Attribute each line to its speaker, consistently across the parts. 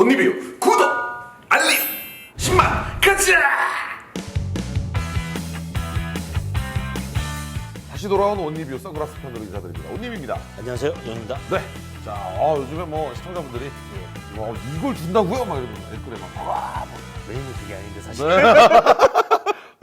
Speaker 1: 온리뷰 구독 알림 10만 가자 다시 돌아온 온리뷰 선글라스 편으로 인사드립니다 온리뷰입니다
Speaker 2: 안녕하세요, 영입니다.
Speaker 1: 네. 자, 어, 요즘에 뭐 시청자분들이 뭐 이걸 준다고요? 막 이러면 댓글에 막 와, 뭐.
Speaker 2: 메인은 그게 아닌데 사실.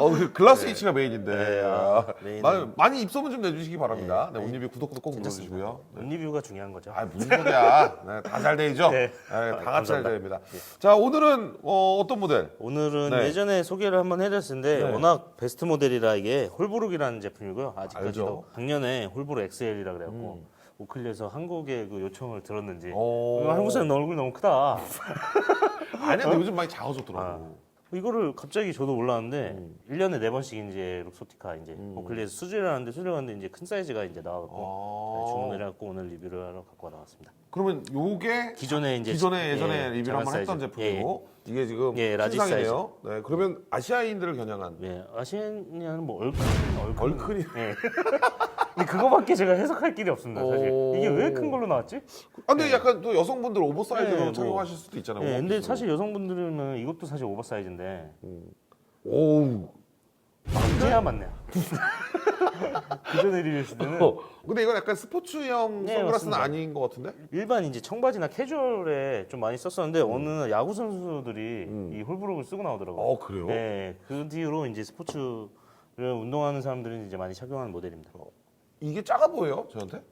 Speaker 1: 어, 그 글라스 H가 메인인데
Speaker 2: 네,
Speaker 1: 아,
Speaker 2: 메인은-
Speaker 1: 많이, 많이 입소문 좀 내주시기 바랍니다. 네,
Speaker 2: 네.
Speaker 1: 온리뷰 구독도 꼭 눌러주시고요. 네.
Speaker 2: 온리뷰가 중요한 거죠.
Speaker 1: 아 무슨 소리야? 네, 다잘 되죠?
Speaker 2: 네.
Speaker 1: 네, 다 같이 잘
Speaker 2: 감사합니다.
Speaker 1: 됩니다. 자, 오늘은 어, 어떤 모델?
Speaker 2: 오늘은
Speaker 1: 네.
Speaker 2: 예전에 소개를 한번 해드렸는데
Speaker 1: 네.
Speaker 2: 워낙 베스트 모델이라 이게 홀브룩이라는 제품이고요.
Speaker 1: 알죠. 음.
Speaker 2: 아직까지도 작년에 홀브룩 XL이라 그래갖고 오클리에서 한국에 그 요청을 들었는지
Speaker 1: 오.
Speaker 2: 이거 한국 사람 너 얼굴 너무 크다.
Speaker 1: 아니야, 근데 요즘 많이 작아졌더라고.
Speaker 2: 아. 이거를 갑자기 저도 몰랐는데
Speaker 1: 음.
Speaker 2: 일 1년에 네 번씩 이제 룩소티카 이제 오클리에서 수주를 하는데 수주를 하는데 이제 큰 사이즈가 이제 나와갖고
Speaker 1: 아.
Speaker 2: 네, 주문을 해갖고 오늘 리뷰를 하러 갖고 나왔습니다.
Speaker 1: 그러면 요게
Speaker 2: 기존에 이제
Speaker 1: 기존에 예전에
Speaker 2: 예,
Speaker 1: 리뷰를 한번 했던. 제품이고 이게 지금
Speaker 2: 예, 라지
Speaker 1: 신상이네요. 네, 그러면 아시아인들을 겨냥한
Speaker 2: 예, 아시아니아는 뭐 얼큰 얼큰
Speaker 1: 얼큰이.
Speaker 2: 예. 근데 그거밖에 제가 해석할 길이 없습니다. 사실
Speaker 1: 오.
Speaker 2: 이게 왜 큰 걸로 나왔지?
Speaker 1: 아, 근데 약간 또 여성분들 오버사이즈로
Speaker 2: 네, 뭐.
Speaker 1: 착용하실 수도 있잖아요.
Speaker 2: 예, 근데. 사실 여성분들은 이것도 사실 오버사이즈인데
Speaker 1: 오우.
Speaker 2: 이제야 맞네요. 기존에 리뷰했을 때는
Speaker 1: 어, 근데 이건 약간 스포츠형
Speaker 2: 네,
Speaker 1: 선글라스는
Speaker 2: 맞습니다.
Speaker 1: 아닌 것 같은데?
Speaker 2: 일반 이제 청바지나 캐주얼에 좀 많이 썼었는데 어느 날 야구 선수들이
Speaker 1: 음.
Speaker 2: 이 홀브룩을 쓰고 나오더라고요.
Speaker 1: 어, 그래요?
Speaker 2: 네, 그 뒤로 이제 스포츠를 운동하는 사람들은 이제 많이 착용하는 모델입니다.
Speaker 1: 이게 작아 보여요, 저한테?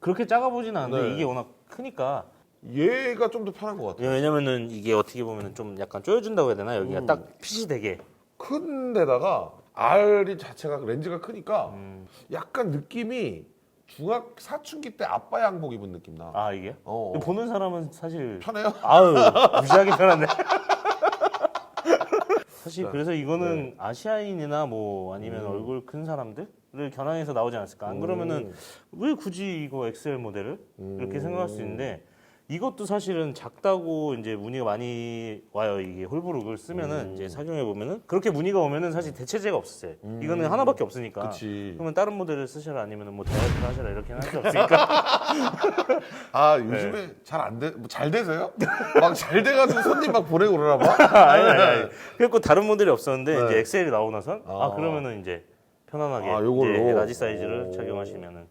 Speaker 2: 그렇게 작아 보진 않은데
Speaker 1: 네.
Speaker 2: 이게 워낙 크니까
Speaker 1: 얘가 좀 더 편한 것 같아요.
Speaker 2: 예, 왜냐면은 이게 어떻게 보면 좀 약간 조여준다고 해야 되나 여기가
Speaker 1: 음.
Speaker 2: 딱 핏이 되게
Speaker 1: 큰 데다가 R이 자체가 렌즈가 크니까
Speaker 2: 음.
Speaker 1: 약간 느낌이 중학 사춘기 때 아빠 양복 입은 느낌 나.
Speaker 2: 아 이게
Speaker 1: 어.
Speaker 2: 보는 사람은 사실
Speaker 1: 편해요?
Speaker 2: 아유 무시하게 편한데 사실
Speaker 1: 자,
Speaker 2: 그래서 이거는
Speaker 1: 네.
Speaker 2: 아시아인이나 뭐 아니면
Speaker 1: 음.
Speaker 2: 얼굴 큰 사람들 을 겨냥해서 나오지 않았을까 안 그러면은 왜 굳이 이거 XL 모델을 이렇게
Speaker 1: 음.
Speaker 2: 생각할 수 있는데 이것도 사실은 작다고 이제 문의가 많이 와요. 이게 홀브룩을 쓰면은
Speaker 1: 음.
Speaker 2: 이제 착용해 보면은 그렇게 문의가 오면은 사실 대체제가 없었어요. 이거는 하나밖에 없으니까.
Speaker 1: 음. 그치.
Speaker 2: 그러면 다른 모델을 쓰셔라 아니면은 뭐 다이어트를 하셔라 이렇게는 할 수 없으니까.
Speaker 1: 아
Speaker 2: 네.
Speaker 1: 요즘에 잘 안 돼, 뭐 잘 되세요? 막 잘 돼가지고 손님 막 보내고 그러나 봐.
Speaker 2: 아니 아니 아니. 그래고 다른 모델이 없었는데
Speaker 1: 네.
Speaker 2: 이제 XL이 나오고 나선 아,
Speaker 1: 아.
Speaker 2: 그러면은 이제 편안하게
Speaker 1: 아, 요걸로?
Speaker 2: 이제 라지 사이즈를
Speaker 1: 오.
Speaker 2: 착용하시면은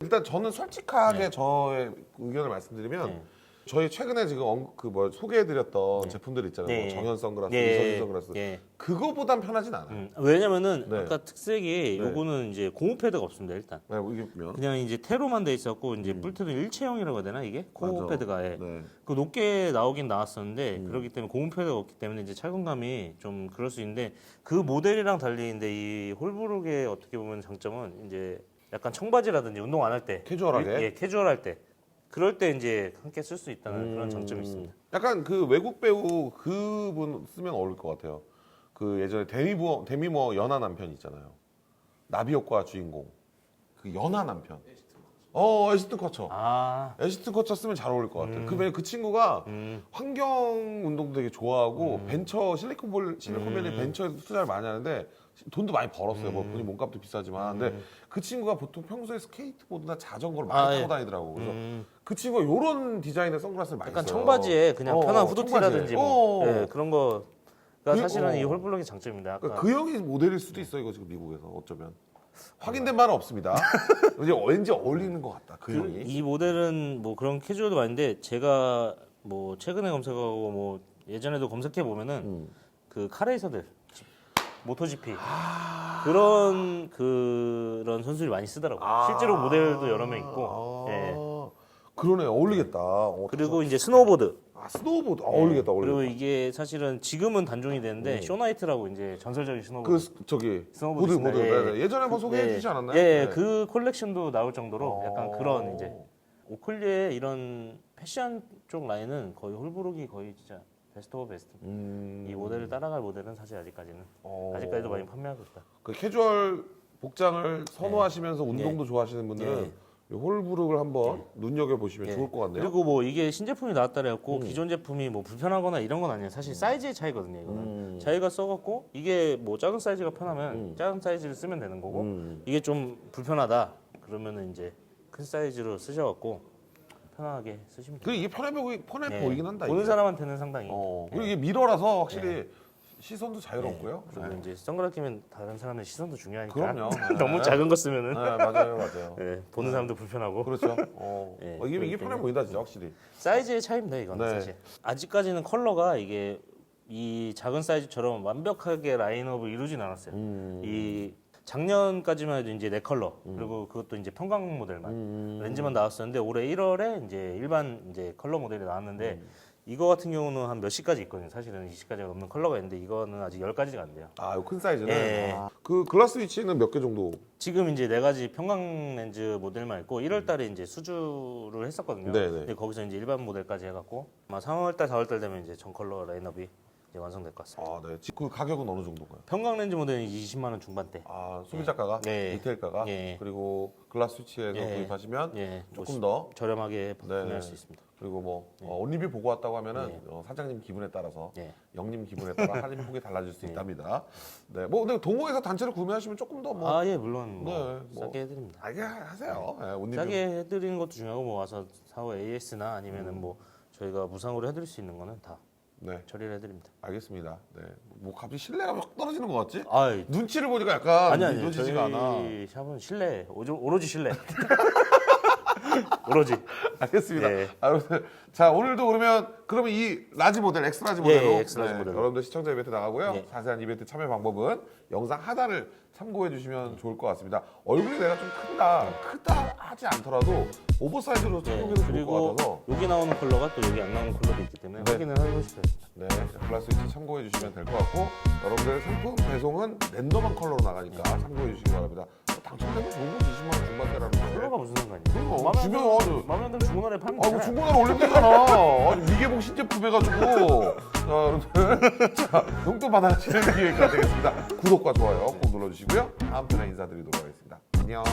Speaker 1: 일단 저는 솔직하게 저의 의견을 말씀드리면
Speaker 2: 네.
Speaker 1: 저희 최근에 지금 그뭐 소개해드렸던 제품들 있잖아요.
Speaker 2: 네.
Speaker 1: 뭐 정현 선글라스,
Speaker 2: 예,
Speaker 1: 이성희 선글라스.
Speaker 2: 예.
Speaker 1: 그거보단 편하진 않아요.
Speaker 2: 음, 왜냐면은
Speaker 1: 네.
Speaker 2: 아까 특색이
Speaker 1: 네.
Speaker 2: 요거는 이제 고무 패드가 없습니다 일단.
Speaker 1: 네, 이게 보면
Speaker 2: 그냥 이제 테로만 돼 있었고 이제 뿔테도 일체형이라고 해야 되나 이게 코
Speaker 1: 음. 맞아.
Speaker 2: 패드가 예.
Speaker 1: 네.
Speaker 2: 그 높게 나오긴 나왔었는데
Speaker 1: 음.
Speaker 2: 그렇기 때문에 고무 패드가 없기 때문에 이제 착용감이 좀 그럴 수 있는데 그 모델이랑 달리 근데 이 홀브룩의 어떻게 보면 장점은 이제 약간 청바지라든지 운동 안 할 때
Speaker 1: 캐주얼하게?
Speaker 2: 예, 캐주얼할 때 그럴 때 이제 함께 쓸 수 있다는
Speaker 1: 음.
Speaker 2: 그런 장점이 있습니다.
Speaker 1: 약간 그 외국 배우 그분 쓰면 어울릴 것 같아요. 그 예전에 데미모 데미모 연하 남편 있잖아요. 나비 효과 주인공. 그 연하 남편. 어, 에시튼 커처.
Speaker 2: 아,
Speaker 1: 에시튼 커처 쓰면 잘 어울릴 것 같아요. 그, 왜냐면 그 친구가
Speaker 2: 음,
Speaker 1: 환경 운동도 되게 좋아하고 벤처 실리콘볼 실리콘밸리
Speaker 2: 음.
Speaker 1: 벤처에도 투자를 많이 하는데 돈도 많이 벌었어요. 뭐 본인 몸값도 비싸지만. 근데 그 친구가 보통 평소에 스케이트보드나 자전거를 많이
Speaker 2: 음. 아,
Speaker 1: 타고
Speaker 2: 예.
Speaker 1: 다니더라고. 그래서
Speaker 2: 음.
Speaker 1: 그 친구가 이런 디자인의 선글라스를 많이
Speaker 2: 약간
Speaker 1: 써요.
Speaker 2: 청바지에 그냥
Speaker 1: 어,
Speaker 2: 편한. 후드티라든지 뭐
Speaker 1: 어.
Speaker 2: 예, 그런 거가
Speaker 1: 그-
Speaker 2: 사실은
Speaker 1: 어.
Speaker 2: 이 홀블럭의 장점입니다. 아까
Speaker 1: 그러니까 그 형이 모델일 수도 있어 이거 지금 미국에서 어쩌면 확인된 바는 없습니다. 이제 왠지 어울리는 것 같다 그,
Speaker 2: 그-
Speaker 1: 형이.
Speaker 2: 이 모델은 뭐 그런 캐주얼도 많은데 제가 뭐 최근에 검색하고 뭐 예전에도 검색해 보면은
Speaker 1: 음.
Speaker 2: 그 카레이서들 모토GP
Speaker 1: 아.
Speaker 2: 그런 그런 선수들이 많이 쓰더라고. 요 실제로 모델도 여러 명 있고.
Speaker 1: 아,
Speaker 2: 예.
Speaker 1: 그러네 어울리겠다. 어,
Speaker 2: 그리고 이제 스노보드.
Speaker 1: 아 스노우보드 아, 어울리겠다
Speaker 2: 그리고
Speaker 1: 어울리겠다.
Speaker 2: 이게 사실은 지금은 단종이 되는데 쇼나이트라고 이제 전설적인 스노보드.
Speaker 1: 그 스- 저기
Speaker 2: 스노우보드
Speaker 1: 보드 보드
Speaker 2: 있습니다. 예.
Speaker 1: 네, 네. 예전에 한번 소개해
Speaker 2: 네.
Speaker 1: 주지 않았나요?
Speaker 2: 예,
Speaker 1: 네.
Speaker 2: 그 콜렉션도 나올 정도로 약간
Speaker 1: 어.
Speaker 2: 그런 이제 오클리의 이런 패션 쪽 라인은 거의 홀브룩이 거의 진짜 베스트 오브 베스트.
Speaker 1: 음,
Speaker 2: 이 모델을 따라갈 모델은 사실 아직까지는
Speaker 1: 어.
Speaker 2: 아직까지도 많이 판매하고 있다.
Speaker 1: 그 캐주얼 복장을 선호하시면서 운동도 좋아하시는 분들은
Speaker 2: 예.
Speaker 1: 이 홀브룩을 한번 눈여겨 보시면
Speaker 2: 예.
Speaker 1: 좋을 것 같네요.
Speaker 2: 그리고 뭐 이게 신제품이 나왔다 그래갖고 기존 제품이 뭐 불편하거나 이런 건 아니에요. 사실 사이즈의 차이거든요. 이거는
Speaker 1: 음.
Speaker 2: 자기가 써갖고 이게 뭐 작은 사이즈가 편하면
Speaker 1: 음.
Speaker 2: 작은 사이즈를 쓰면 되는 거고
Speaker 1: 음.
Speaker 2: 이게 좀 불편하다 그러면은 이제 큰 사이즈로 쓰셔갖고 편하게 쓰시면
Speaker 1: 그
Speaker 2: 돼요.
Speaker 1: 이게 편해 보이 편해
Speaker 2: 네,
Speaker 1: 보이긴 한다.
Speaker 2: 보는
Speaker 1: 이게.
Speaker 2: 사람한테는 상당히.
Speaker 1: 어.
Speaker 2: 네.
Speaker 1: 그리고 이게 미러라서 확실히 시선도 자유롭고요.
Speaker 2: 그리고
Speaker 1: 네.
Speaker 2: 이제 선글라스 끼면 다른 사람의 시선도 중요하니까.
Speaker 1: 그럼요.
Speaker 2: 너무
Speaker 1: 네.
Speaker 2: 작은 거
Speaker 1: 네,
Speaker 2: 쓰면은
Speaker 1: 맞아요, 맞아요.
Speaker 2: 네, 보는 사람도 불편하고.
Speaker 1: 그렇죠. 어.
Speaker 2: 네,
Speaker 1: 어, 이게, 이게
Speaker 2: 그렇기
Speaker 1: 편해
Speaker 2: 때문에.
Speaker 1: 보인다, 진짜 확실히.
Speaker 2: 사이즈의 차이입니다 이건
Speaker 1: 네.
Speaker 2: 사실 아직까지는 컬러가 이게 이 작은 사이즈처럼 완벽하게 라인업을 이루진 않았어요
Speaker 1: 음.
Speaker 2: 이 작년까지만 해도 이제 네 컬러 그리고 그것도 이제 평광 모델만
Speaker 1: 음.
Speaker 2: 렌즈만 나왔었는데 올해 1월에 이제 일반 이제 컬러 모델이 나왔는데
Speaker 1: 음.
Speaker 2: 이거 같은 경우는 한몇 시까지 있거든요 사실은 20가지가 넘는 컬러가 있는데 이거는 아직 10가지가 안 돼요
Speaker 1: 아, 이거 큰 사이즈는.
Speaker 2: 예.
Speaker 1: 아, 그 글라스 위치는 몇 개 정도?
Speaker 2: 지금 이제 네 가지 평광 렌즈 모델만 있고 1월 달에 이제 수주를 했었거든요.
Speaker 1: 음. 네네.
Speaker 2: 근데 거기서 이제 일반 모델까지 해 갖고 아마 3월 달, 4월 달 되면 이제 전 컬러 라인업이 이제 완성될 것 같습니다.
Speaker 1: 아, 네. 지- 그 가격은 어느 정도인가요?
Speaker 2: 평광 렌즈 모델은 20만 원 중반대.
Speaker 1: 아, 소비자가가,
Speaker 2: 네.
Speaker 1: 리테일가가,
Speaker 2: 예.
Speaker 1: 그리고 글라스 위치에서
Speaker 2: 예.
Speaker 1: 구입하시면
Speaker 2: 예, 뭐
Speaker 1: 조금 더
Speaker 2: 저렴하게
Speaker 1: 네.
Speaker 2: 구매할 수 있습니다.
Speaker 1: 그리고 뭐 어, 온리뷰 보고 왔다고 하면은
Speaker 2: 네.
Speaker 1: 어, 사장님 기분에 따라서
Speaker 2: 예.
Speaker 1: 영님 기분에 따라 할인 폭이 달라질 수 있답니다. 네, 뭐 근데 동호회에서 단체로 구매하시면 조금 더 뭐
Speaker 2: 아, 예, 물론 뭐
Speaker 1: 네, 뭐.
Speaker 2: 싸게 해드립니다.
Speaker 1: 알게 하세요. 네, 온리뷰.
Speaker 2: 싸게 해드리는 것도 중요하고 뭐 와서 사후 AS나 아니면은
Speaker 1: 음.
Speaker 2: 뭐 저희가 무상으로 해드릴 수 있는 거는 다
Speaker 1: 네,
Speaker 2: 처리를 해드립니다.
Speaker 1: 알겠습니다. 네, 뭐 갑자기 신뢰가 확 떨어지는 것 같지?
Speaker 2: 아,
Speaker 1: 눈치를 보니까 약간
Speaker 2: 아니 아니
Speaker 1: 믿어지지가 않아.
Speaker 2: 샵은 실내 오조- 오로지 실내 오로지
Speaker 1: 알겠습니다.
Speaker 2: 예.
Speaker 1: 아, 여러분들, 자 오늘도 그러면 그러면 이 라지 모델, 엑스 라지
Speaker 2: 예,
Speaker 1: 모델로,
Speaker 2: 예, 엑스 라지 모델로.
Speaker 1: 여러분들 시청자 이벤트 나가고요.
Speaker 2: 예.
Speaker 1: 자세한 이벤트 참여 방법은 영상 하단을 참고해 주시면 좋을 것 같습니다. 얼굴이 내가 좀 크다, 크다 하지 않더라도 오버사이즈로
Speaker 2: 네,
Speaker 1: 착용해도 좋을 것
Speaker 2: 그리고
Speaker 1: 같아서
Speaker 2: 여기 나오는 컬러가 또 여기 안 나오는 컬러도 있기 때문에
Speaker 1: 네.
Speaker 2: 확인을 하고 싶어요.
Speaker 1: 네, 글라스 위치 참고해 주시면 될 것 같고 여러분들 상품 배송은 랜덤한 컬러로 나가니까 참고해 주시기 바랍니다. 당첨되면 좋은 거지 20만 원 중반대라는 거.
Speaker 2: 컬러가 무슨 상관이에요?
Speaker 1: 그럼,
Speaker 2: 마음에 안
Speaker 1: 주변
Speaker 2: 들면-
Speaker 1: 아주-
Speaker 2: 마음에 안 들면 중고나라에 팔면
Speaker 1: 아, 뭐
Speaker 2: 되잖아요.
Speaker 1: 중고나라 올렸대잖아. 아니, 미개봉 신제품 해가지고. 자, 여러분들. 자, 용돈 받아가시는 기회가 되겠습니다. 구독과 좋아요 꼭 눌러주시고요. 다음 편에 인사드리도록 하겠습니다. 안녕.